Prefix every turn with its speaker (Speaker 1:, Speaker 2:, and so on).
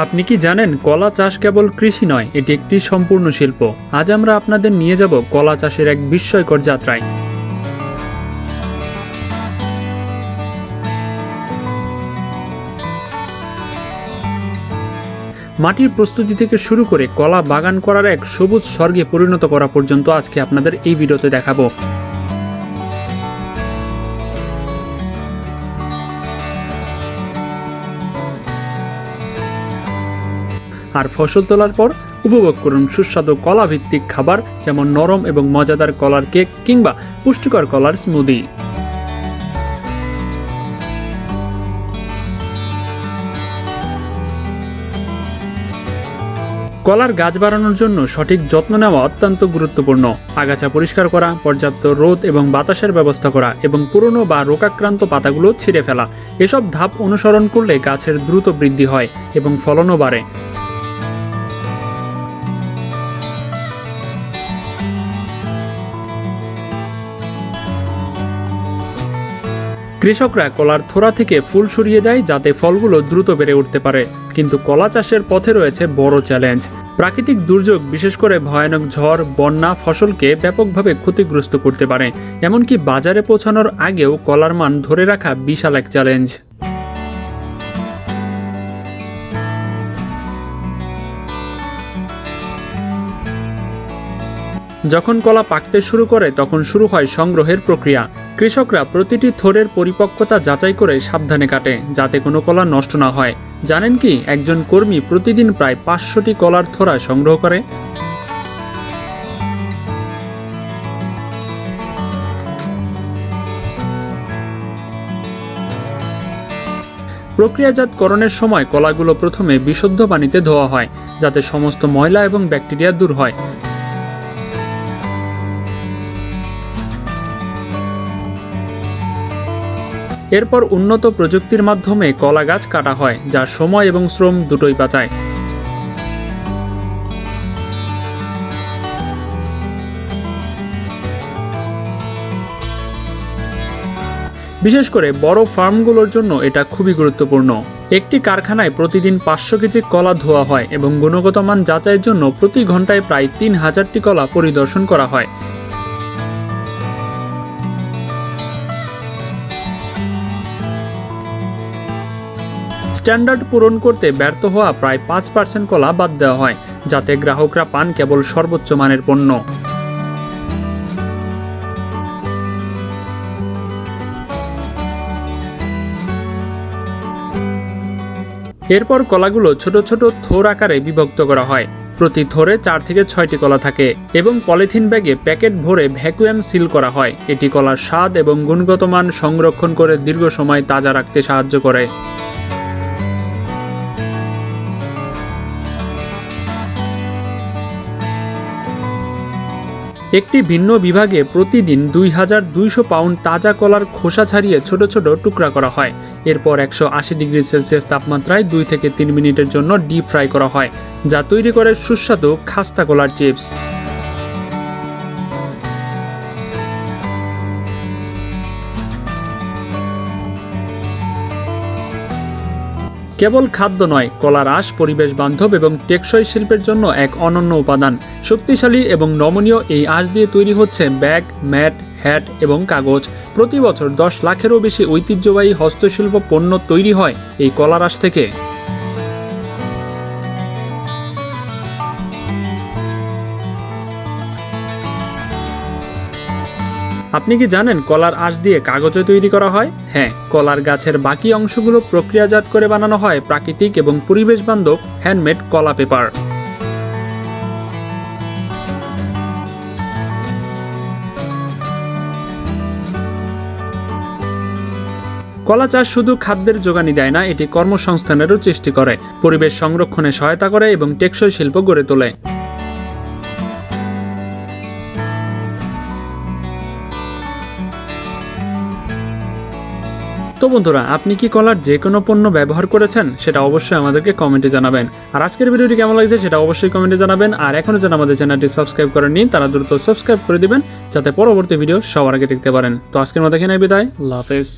Speaker 1: আপনি কি জানেন, কলা চাষ কেবল কৃষি নয়, এটি একটি সম্পূর্ণ শিল্প। আজ আমরা আপনাদের নিয়ে যাব কলা চাষের এক বিস্ময়কর যাত্রায়। মাটির প্রস্তুতি থেকে শুরু করে কলা বাগান করার এক সবুজ স্বর্গে পরিণত করা পর্যন্ত আজকে আপনাদের এই ভিডিওতে দেখাবো। আর ফসল তোলার পর উপভোগ করুন সুস্বাদু কলা ভিত্তিক খাবার, যেমন নরম এবং মজাদার কলার কেক কিংবা পুষ্টিকর কলার স্মুদি কলার গাছ বাড়ানোর জন্য সঠিক যত্ন নেওয়া অত্যন্ত গুরুত্বপূর্ণ। আগাছা পরিষ্কার করা, পর্যাপ্ত রোদ এবং বাতাসের ব্যবস্থা করা এবং পুরনো বা রোগাক্রান্ত পাতাগুলো ছিঁড়ে ফেলা। এসব ধাপ অনুসরণ করলে গাছের দ্রুত বৃদ্ধি হয় এবং ফলনও বাড়ে। কৃষকরা কলার থোড়া থেকে ফুল সরিয়ে দেয় যাতে ফলগুলো দ্রুত বেড়ে উঠতে পারে। কিন্তু কলা চাষের পথে রয়েছে বড় চ্যালেঞ্জ। প্রাকৃতিক দুর্যোগ, বিশেষ করে ভয়ানক ঝড়, বন্যা ফসলকে ব্যাপকভাবে ক্ষতিগ্রস্ত করতে পারে। এমনকি বাজারে পৌঁছানোর আগেও কলার মান ধরে রাখা বিশাল এক চ্যালেঞ্জ। যখন কলা পাকতে শুরু করে, তখন শুরু হয় সংগ্রহের প্রক্রিয়া। কৃষকরা প্রতিটি থোরের পরিপক্কতা যাচাই করে সাবধানে কাটে, যাতে কোনো কলা নষ্ট না হয়। জানেন কি, একজন কর্মী প্রতিদিন প্রায় পাঁচশোটি কলার থোড়া সংগ্রহ করে? প্রক্রিয়াজাতকরণের সময় কলাগুলো প্রথমে বিশুদ্ধ পানিতে ধোয়া হয়, যাতে সমস্ত ময়লা এবং ব্যাকটেরিয়া দূর হয়। এরপর উন্নত প্রযুক্তির মাধ্যমে কলা গাছ কাটা হয় যা সময় এবং শ্রম দুটোই বাঁচায়। বিশেষ করে বড় ফার্মগুলোর জন্য এটা খুবই গুরুত্বপূর্ণ। একটি কারখানায় প্রতিদিন পাঁচশো কেজি কলা ধোয়া হয় এবং গুণগত মান যাচাইয়ের জন্য প্রতি ঘন্টায় প্রায় তিন হাজারটি কলা পরিদর্শন করা হয়। স্ট্যান্ডার্ড পূরণ করতে ব্যর্থ হওয়া প্রায় পাঁচ পার্সেন্ট কলা বাদ দেওয়া হয়, যাতে গ্রাহকরা পান কেবল সর্বোচ্চ মানের পণ্য। এরপর কলাগুলো ছোট ছোট থোর আকারে বিভক্ত করা হয়। প্রতি থোরে চার থেকে ছয়টি কলা থাকে এবং পলিথিন ব্যাগে প্যাকেট ভরে ভ্যাকুয়াম সিল করা হয়। এটি কলার স্বাদ এবং গুণগত মান সংরক্ষণ করে দীর্ঘ সময় তাজা রাখতে সাহায্য করে। একটি ভিন্ন বিভাগে প্রতিদিন দুই হাজার দুইশো পাউন্ড তাজা কলার খোসা ছাড়িয়ে ছোট ছোট টুকরা করা হয়। এরপর একশো আশি ডিগ্রি সেলসিয়াস তাপমাত্রায় দুই থেকে তিন মিনিটের জন্য ডিপ ফ্রাই করা হয়, যা তৈরি করে সুস্বাদু খাস্তা কলার চিপস। কেবল খাদ্য নয় কলার আঁশ পরিবেশ বান্ধব এবং টেকসই শিল্পের জন্য এক অনন্য উপাদান। শক্তিশালী এবং নমনীয় এই আঁশ দিয়ে তৈরি হচ্ছে ব্যাগ, ম্যাট, হ্যাট এবং কাগজ। প্রতি বছর দশ লাখেরও বেশি ঐতিহ্যবাহী হস্তশিল্প পণ্য তৈরি হয় এই কলার আঁশ থেকে। আপনি কি জানেন কলার আঁশ দিয়ে কাগজও তৈরি করা হয়? হ্যাঁ কলার গাছের বাকি অংশগুলো প্রক্রিয়াজাত করে বানানো হয় প্রাকৃতিক এবং পরিবেশ বান্ধব হ্যান্ডমেড কলা পেপার। কলা চাষ শুধু খাদ্যের যোগানই দেয় না, এটি কর্মসংস্থানেরও সৃষ্টি করে। পরিবেশ সংরক্ষণে সহায়তা করে এবং টেকসই শিল্প গড়ে তোলে। তো বন্ধুরা, আপনি কি কলার যে কোনো পণ্য ব্যবহার করেছেন সেটা অবশ্যই আমাদেরকে কমেন্টে জানাবেন। আর আজকের ভিডিওটি কেমন লাগছে সেটা অবশ্যই কমেন্টে জানাবেন। আর এখনও যেন আমাদের চ্যানেলটি সাবস্ক্রাইব করে করেননি, তারা দ্রুত সাবস্ক্রাইব করে দিবেন, যাতে পরবর্তী ভিডিও সবার আগে দেখতে পারেন। তো আজকের মতো এখানে বিদায়। আল্লাহ হাফেজ।